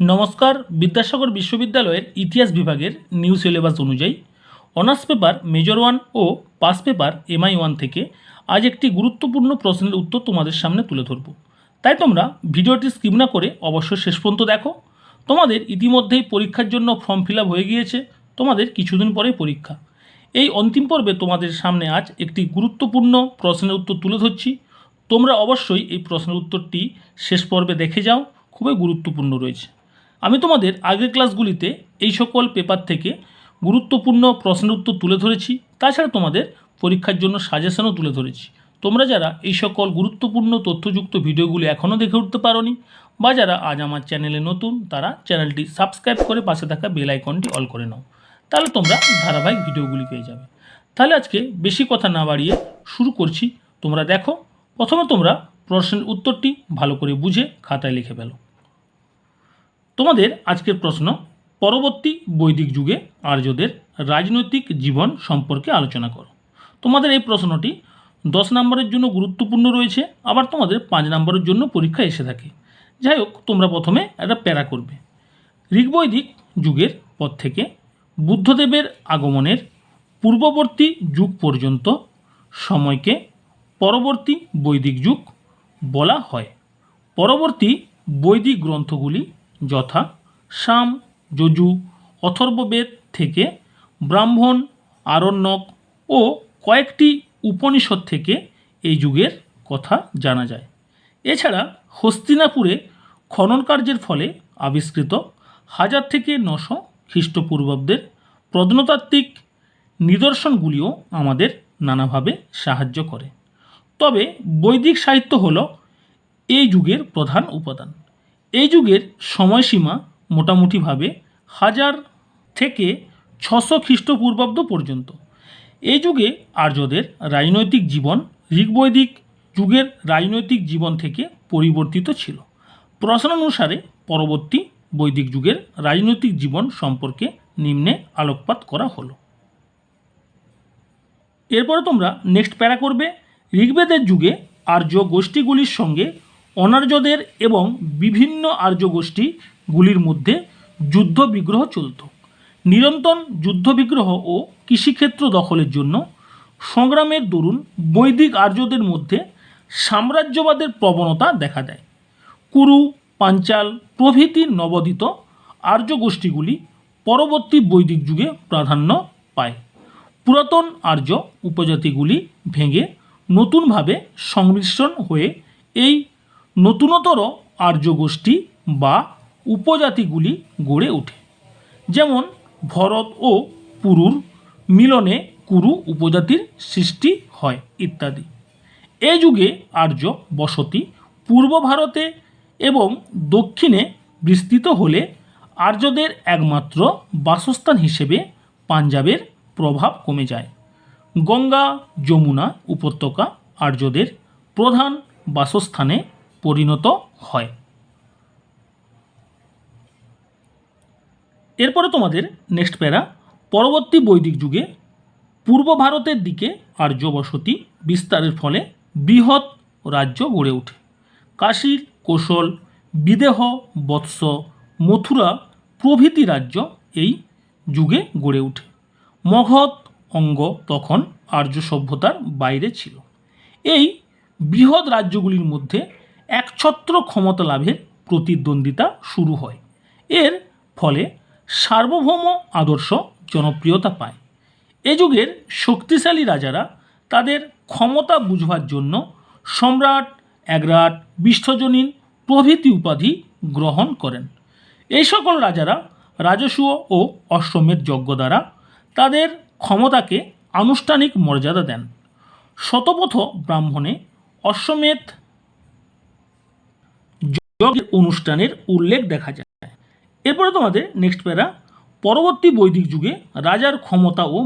নমস্কার, বিদ্যাসাগর বিশ্ববিদ্যালয়ের ইতিহাস বিভাগের নিউ সিলেবাস অনুযায়ী, অনার্স পেপার মেজর ওয়ান ও পাস পেপার এমআই ওয়ান থেকে আজ একটি গুরুত্বপূর্ণ প্রশ্নের উত্তর তোমাদের সামনে তুলে ধরব। তাই তোমরা ভিডিওটি স্কিপ না করে অবশ্যই শেষ পর্যন্ত দেখো। তোমাদের ইতিমধ্যেই পরীক্ষার জন্য ফর্ম ফিল হয়ে গিয়েছে, তোমাদের কিছুদিন পরেই পরীক্ষা। এই অন্তিম পর্বে তোমাদের সামনে আজ একটি গুরুত্বপূর্ণ প্রশ্নের উত্তর তুলে ধরছি। তোমরা অবশ্যই এই প্রশ্নের উত্তরটি শেষ পর্বে দেখে যাও, খুবই গুরুত্বপূর্ণ রয়েছে। আমি তোমাদের আগের ক্লাসগুলিতে এই সকল পেপার থেকে গুরুত্বপূর্ণ প্রশ্নের উত্তর তুলে ধরেছি, তাছাড়া তোমাদের পরীক্ষার জন্য সাজেশনও তুলে ধরেছি। তোমরা যারা এই সকল গুরুত্বপূর্ণ তথ্যযুক্ত ভিডিওগুলি এখনও দেখে উঠতে পারোনি, বা যারা আজ আমার চ্যানেলে নতুন, তারা চ্যানেলটি সাবস্ক্রাইব করে পাশে থাকা বেল আইকনটি অল করে নাও, তাহলে তোমরা ধারাবাহিক ভিডিওগুলি পেয়ে যাবে। তাহলে আজকে বেশি কথা না বাড়িয়ে শুরু করছি, তোমরা দেখো, প্রথমে তোমরা প্রশ্নের উত্তরটি ভালো করে বুঝে খাতায় লিখে ফেলো। তোমাদের আজকের প্রশ্ন, পরবর্তী বৈদিক যুগে আর্যদের রাজনৈতিক জীবন সম্পর্কে আলোচনা করো। তোমাদের এই প্রশ্নটি দশ নম্বরের জন্য গুরুত্বপূর্ণ রয়েছে, আবার তোমাদের পাঁচ নম্বরের জন্য পরীক্ষা এসে থাকে। যাই হোক, তোমরা প্রথমে একটা প্যারা করবে। ঋগ্বৈদিক যুগের পর থেকে বুদ্ধদেবের আগমনের পূর্ববর্তী যুগ পর্যন্ত সময়কে পরবর্তী বৈদিক যুগ বলা হয়। পরবর্তী বৈদিক গ্রন্থগুলি যথা সাম যজু, অথর্ববেদ থেকে ব্রাহ্মণ, আরণ্যক ও কয়েকটি উপনিষদ থেকে এই যুগের কথা জানা যায়। এছাড়া হস্তিনাপুরে খনন কার্যের ফলে আবিষ্কৃত হাজার থেকে নশো খ্রিস্টপূর্বাব্দের প্রত্নতাত্ত্বিক নিদর্শনগুলিও আমাদের নানাভাবে সাহায্য করে। তবে বৈদিক সাহিত্য হল এই যুগের প্রধান উপাদান। এই যুগের সময়সীমা মোটামুটিভাবে হাজার থেকে ছশো খ্রিস্টপূর্বাব্দ পর্যন্ত। এই যুগে আর্যদের রাজনৈতিক জীবন ঋগ্বৈদিক যুগের রাজনৈতিক জীবন থেকে পরিবর্তিত ছিল। প্রশ্নানুসারে পরবর্তী বৈদিক যুগের রাজনৈতিক জীবন সম্পর্কে নিম্নে আলোকপাত করা হলো। এরপরে তোমরা নেক্সট প্যারা করবে। ঋগ্বেদের যুগে আর্য গোষ্ঠীগুলির সঙ্গে অনার্যদের এবং বিভিন্ন আর্য গোষ্ঠীগুলির মধ্যে যুদ্ধ বিগ্রহ চলত। নিরন্তর যুদ্ধ বিগ্রহ ও কৃষিক্ষেত্র দখলের জন্য সংগ্রামের দরুন বৈদিক আর্যদের মধ্যে সাম্রাজ্যবাদের প্রবণতা দেখা দেয়। কুরু, পাঞ্চাল প্রভৃতি নবোদিত আর্য গোষ্ঠীগুলি পরবর্তী বৈদিক যুগে প্রাধান্য পায়। পুরাতন আর্য উপজাতিগুলি ভেঙে নতুনভাবে সংমিশ্রণ হয়ে এই নতুনতর আর্য গোষ্ঠী বা উপজাতিগুলি গড়ে ওঠে। যেমন ভরত ও পুরুর মিলনে কুরু উপজাতির সৃষ্টি হয় ইত্যাদি। এই যুগে আর্য বসতি পূর্ব ভারতে এবং দক্ষিণে বিস্তৃত হলে আর্যদের একমাত্র বাসস্থান হিসেবে পাঞ্জাবের প্রভাব কমে যায়। গঙ্গা, যমুনা উপত্যকা আর্যদের প্রধান বাসস্থানে পরিণত হয়। এরপরে তোমাদের নেক্সট প্যারা, পরবর্তী বৈদিক যুগে পূর্ব ভারতের দিকে আর্য বসতি বিস্তারের ফলে বৃহৎ রাজ্য গড়ে ওঠে। কাশীর কোশল, বিদেহ, বৎস, মথুরা প্রভৃতি রাজ্য এই যুগে গড়ে ওঠে। মগধ, অঙ্গ তখন আর্য সভ্যতার বাইরে ছিল। এই বৃহৎ রাজ্যগুলির মধ্যে একছত্র ক্ষমতা লাভের প্রতিদ্বন্দ্বিতা শুরু হয়। এর ফলে সার্বভৌম আদর্শ জনপ্রিয়তা পায়। এ যুগের শক্তিশালী রাজারা তাদের ক্ষমতা বুঝবার জন্য সম্রাট একরাট বিশ্বজনীন প্রভৃতি উপাধি গ্রহণ করেন। এই সকল রাজারা রাজস্ব ও অশ্বমেধ যজ্ঞ দ্বারা তাদের ক্ষমতাকে আনুষ্ঠানিক মর্যাদা দেন। শতপথ ব্রাহ্মণে অশ্বমেধ যজ্ঞের অনুষ্ঠানের উল্লেখ দেখা যায়। এরপরে তোমাদের নেক্সট প্যারা, পরবর্তী বৈদিক যুগে রাজার ক্ষমতা ও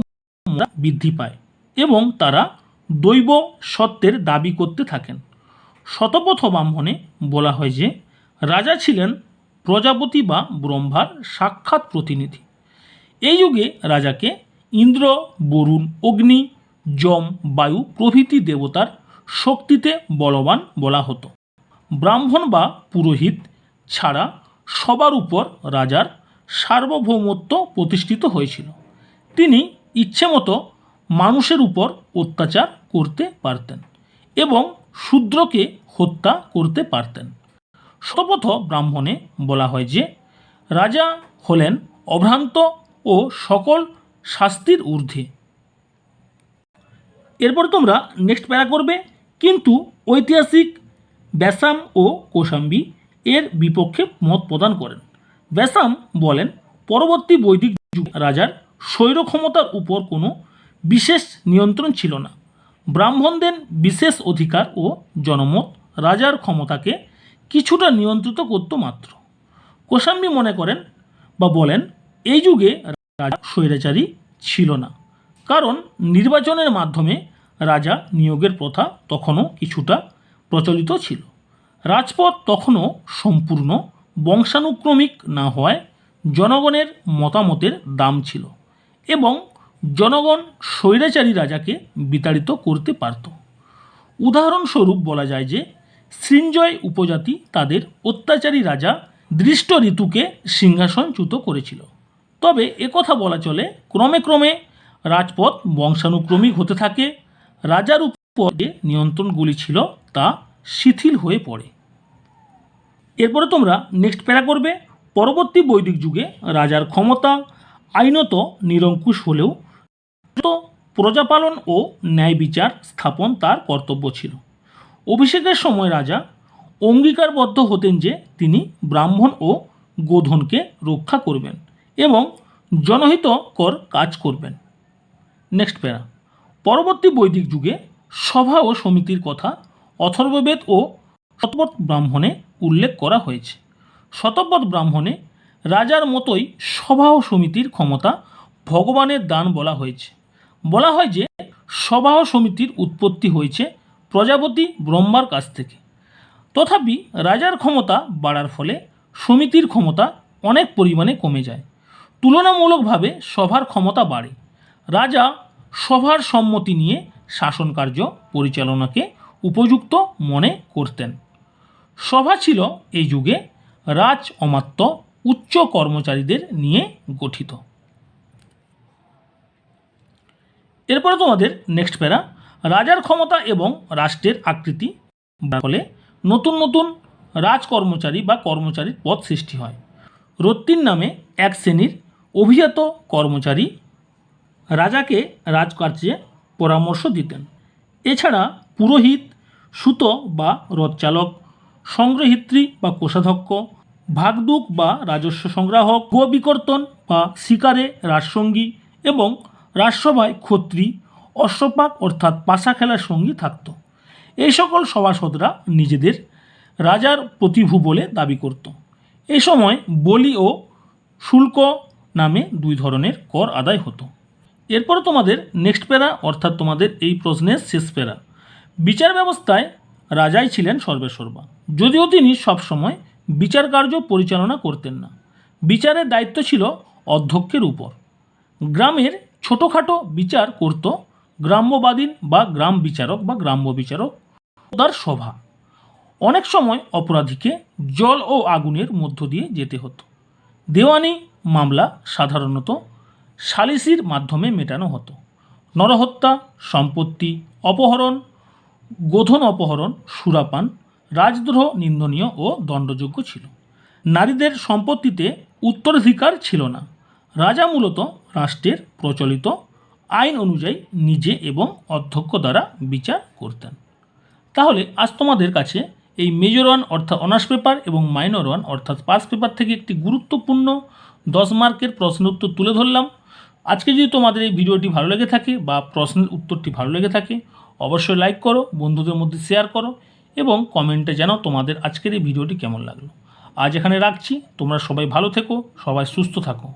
বৃদ্ধি পায় এবং তারা দৈব সত্ত্বের দাবি করতে থাকেন। শতপথ ব্রাহ্মণে বলা হয় যে, রাজা ছিলেন প্রজাপতি বা ব্রহ্মার সাক্ষাৎ প্রতিনিধি। এই যুগে রাজাকে ইন্দ্র, বরুণ, অগ্নি, যম, বায়ু প্রভৃতি দেবতার শক্তিতে বলবান বলা হতো। ব্রাহ্মণ বা পুরোহিত ছাড়া সবার উপর রাজার সার্বভৌমত্ব প্রতিষ্ঠিত হয়েছিল। তিনি ইচ্ছেমতো মানুষের উপর অত্যাচার করতে পারতেন এবং শূদ্রকে হত্যা করতে পারতেন। শতপথ ব্রাহ্মণে বলা হয় যে, রাজা হলেন অভ্রান্ত ও সকল শাস্তির ঊর্ধ্বে। এরপর তোমরা নেক্সট প্যারা করবে, কিন্তু ঐতিহাসিক ব্যাসাম ও কোশাম্বি এর বিপক্ষে মত প্রদান করেন। ব্যাসাম বলেন, পরবর্তী বৈদিক যুগ রাজার স্বৈর ক্ষমতার উপর কোনো বিশেষ নিয়ন্ত্রণ ছিল না। ব্রাহ্মণদের বিশেষ অধিকার ও জনমত রাজার ক্ষমতাকে কিছুটা নিয়ন্ত্রিত করত মাত্র। কোশাম্বি মনে করেন বা বলেন, এই যুগে রাজা স্বৈরাচারী ছিল না। কারণ নির্বাচনের মাধ্যমে রাজা নিয়োগের প্রথা তখনও কিছুটা প্রচলিত ছিল। রাজপথ তখনও সম্পূর্ণ বংশানুক্রমিক না হওয়ায় জনগণের মতামতের দাম ছিল এবং জনগণ স্বৈরাচারী রাজাকে বিতাড়িত করতে পারত। উদাহরণস্বরূপ বলা যায় যে, সৃঞ্জয় উপজাতি তাদের অত্যাচারী রাজা দৃষ্ট ঋতুকে সিংহাসনচ্যুত করেছিল। তবে একথা বলা চলে, ক্রমে ক্রমে রাজপথ বংশানুক্রমিক হতে থাকে, রাজার যে নিয়ন্ত্রণগুলি ছিল তা শিথিল হয়ে পড়ে। এরপরে তোমরা নেক্সট প্যারা করবে। পরবর্তী বৈদিক যুগে রাজার ক্ষমতা আইনত নিরঙ্কুশ হলেও প্রজাপালন ও ন্যায় বিচার স্থাপন তার কর্তব্য ছিল। অভিষেকের সময় রাজা অঙ্গীকারবদ্ধ হতেন যে তিনি ব্রাহ্মণ ও গোধনকে রক্ষা করবেন এবং জনহিতকর কাজ করবেন। নেক্সট প্যারা। পরবর্তী বৈদিক যুগে সভা ও সমিতির কথা অথর্ববেদ ও শতপথ ব্রাহ্মণে উল্লেখ করা হয়েছে। শতপথ ব্রাহ্মণে রাজার মতোই সভা ও সমিতির ক্ষমতা ভগবানের দান বলা হয়েছে। বলা হয় যে, সভা ও সমিতির উৎপত্তি হয়েছে প্রজাপতি ব্রহ্মার কাছ থেকে। তথাপি রাজার ক্ষমতা বাড়ার ফলে সমিতির ক্ষমতা অনেক পরিমাণে কমে যায়। তুলনামূলকভাবে সভার ক্ষমতা বাড়ে। রাজা সভার সম্মতি নিয়ে শাসন কার্য পরিচালনাকে উপযুক্ত মনে করতেন। সভা ছিল এই যুগে রাজ অমাত্য উচ্চ কর্মচারীদের নিয়ে গঠিত। এরপরে তোমাদের নেক্সট প্যারা, রাজার ক্ষমতা এবং রাষ্ট্রের আকৃতি ফলে নতুন নতুন রাজ কর্মচারী বা কর্মচারীর পদ সৃষ্টি হয়। রত্তির নামে এক শ্রেণির অভিজাত কর্মচারী রাজাকে রাজকার্যে পরামর্শ দিতেন। এছাড়া পুরোহিত, সুত বা রথচালক, সংগ্রহিত্রী বা কোষাধ্যক্ষ, ভাগদুক বা রাজস্ব সংগ্রাহক গোবিকর্তন বা শিকারে রাজসঙ্গী এবং রাজসভায় ক্ষত্রি, অশ্বপাক অর্থাৎ পাশা খেলার সঙ্গী থাকত। এই সকল সভাসদরা নিজেদের রাজার প্রতিভু বলে দাবি করত। এই সময় বলি ও শুল্ক নামে দুই ধরনের কর আদায় হতো। এরপরে তোমাদের নেক্সট প্যারা, অর্থাৎ তোমাদের এই প্রশ্নের শেষ প্যারা। বিচার ব্যবস্থায় রাজাই ছিলেন সর্বেসর্বা যদিও তিনি সবসময় বিচার কার্য পরিচালনা করতেন না। বিচারের দায়িত্ব ছিল অধ্যক্ষের উপর। গ্রামের ছোটোখাটো বিচার করত গ্রাম্যবাদীন বা গ্রাম বিচারক বা গ্রাম্য বিচারক তার সভা। অনেক সময় অপরাধীকে জল ও আগুনের মধ্য দিয়ে যেতে হতো। দেওয়ানি মামলা সাধারণত সালিসির মাধ্যমে মেটানো হতো। নরহত্যা, সম্পত্তি, অপহরণ, গোধন অপহরণ, সুরাপান, রাজদ্রোহ নিন্দনীয় ও দণ্ডযোগ্য ছিল। নারীদের সম্পত্তিতে উত্তরাধিকার ছিল না। রাজা মূলত রাষ্ট্রের প্রচলিত আইন অনুযায়ী নিজে এবং অধ্যক্ষ দ্বারা বিচার করতেন। তাহলে আজ তোমাদের কাছে এই মেজর ওয়ান অর্থাৎ অনার্স পেপার এবং মাইনর ওয়ান অর্থাৎ পাস পেপার থেকে একটি গুরুত্বপূর্ণ দশ মার্কের প্রশ্ন উত্তর তুলে ধরলাম। আজকে যদি তোমাদের এই ভিডিওটি ভালো লেগে থাকে বা প্রশ্নের উত্তরটি ভালো লেগে থাকে, অবশ্যই লাইক করো, বন্ধুদের মধ্যে শেয়ার করো এবং কমেন্টে জানাও তোমাদের আজকের এই ভিডিওটি কেমন লাগল। আজ এখানে রাখছি। তোমরা সবাই ভালো থেকো, সবাই সুস্থ থাকো।